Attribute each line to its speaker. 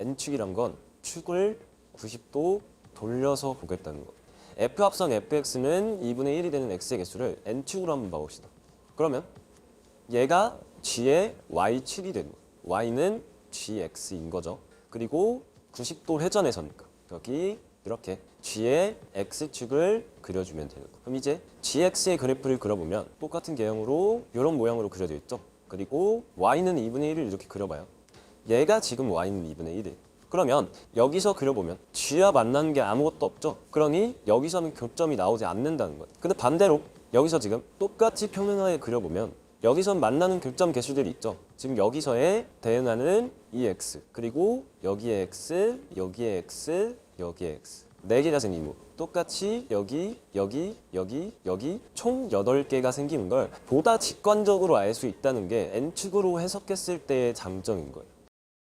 Speaker 1: n축이란 건 축을 90도 돌려서 보겠다는 거. f 합성 fx는 2분의 1이 되는 x의 개수를 n축으로 한번 봐봅시다. 그러면 얘가 g의 y축이 되는 거. y는 gx인 거죠. 그리고 90도 회전해서니까 여기 이렇게 g의 x축을 그려주면 되는 거. 그럼 이제 gx의 그래프를 그려보면 똑같은 개형으로 이런 모양으로 그려져 있죠. 그리고 y는 2분의 1을 이렇게 그려봐요. 얘가 지금 y는 2분의 1이에요. 그러면 여기서 그려보면 g와 만나는 게 아무것도 없죠. 그러니 여기서는 교점이 나오지 않는다는 거예요. 근데 반대로 여기서 지금 똑같이 평면하게 그려보면 여기선 만나는 교점 개수들이 있죠. 지금 여기서의 대응하는 이 x 그리고 여기에 x, 여기에 x, 여기에 x 네 개가 생긴 거. 똑같이 여기, 여기, 여기, 여기 총 8개가 생기는 걸 보다 직관적으로 알 수 있다는 게 n축으로 해석했을 때의 장점인 거예요.